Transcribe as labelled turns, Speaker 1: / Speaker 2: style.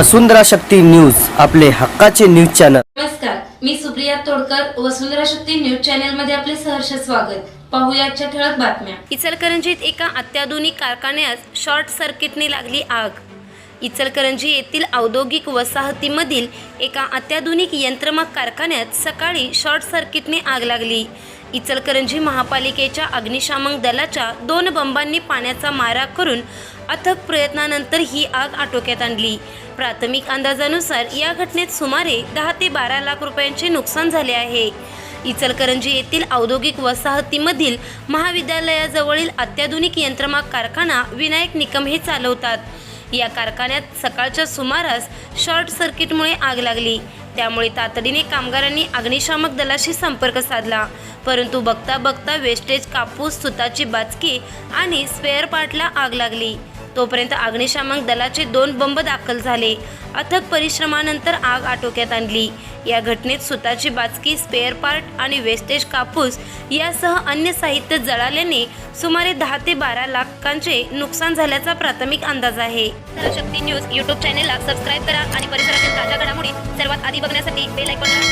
Speaker 1: वसुंधरा Shakti news आपले हक्काचे news channel.
Speaker 2: नमस्कार मी सुप्रिया तोडकर वसुंधरा शक्ती न्यूज चॅनलमध्ये आपले सहर्ष स्वागत. पाहूया आजच्या ठळक बातम्या.
Speaker 3: इचलकरंजीत एका अत्याधुनिक कारखान्यात शॉर्ट सर्किटने लागली आग. इचलकरंजी येथील औद्योगिक वसाहतीमधील एका अत्याधुनिक यंत्रमाग कारखान्यात सकाळी शॉर्ट सर्किटने आग लागली. इचलकरंजी महापालिकेच्या अग्निशामक दलाच्या दोन बंबांनी पाण्याचा मारा करून अथक प्रयत्नानंतर ही आग आटोक्यात आणली. प्राथमिक अंदाजानुसार या घटनेत सुमारे दहा ते बारा लाख रुपयांचे नुकसान झाले आहे. इचलकरंजी येथील औद्योगिक वसाहतीमधील महाविद्यालयाजवळील अत्याधुनिक यंत्रमाग कारखाना विनायक निकम हे चालवतात. या कारखान्यात सकाळच्या सुमारास शॉर्ट सर्किटमुळे आग लागली. त्यामुळे तातडीने कामगारांनी अग्निशामक दलाशी संपर्क साधला. परंतु बघता बघता वेस्टेज कापूस सुताची बाचकी आणि स्पेअर पार्टला आग लागली. तोपर्यंत अग्निशामक दलाचे दोन बंब दाखल झाले. अथक परिश्रमानंतर आग आटोक्यात आणली. या घटनेत सुताची बाचकी स्पेअर पार्ट आणि वेस्टेज कापूस यासह अन्य साहित्य जळाल्याने सुमारे दहा ते बारा लाखांचे नुकसान झाल्याचा प्राथमिक अंदाज आहे. शक्ती न्यूज युट्यूब चॅनेलला सबस्क्राईब करा आणि परिसरातील ताज्या घडामोडी सर्वात आधी बघण्यासाठी बेल ऐकून करा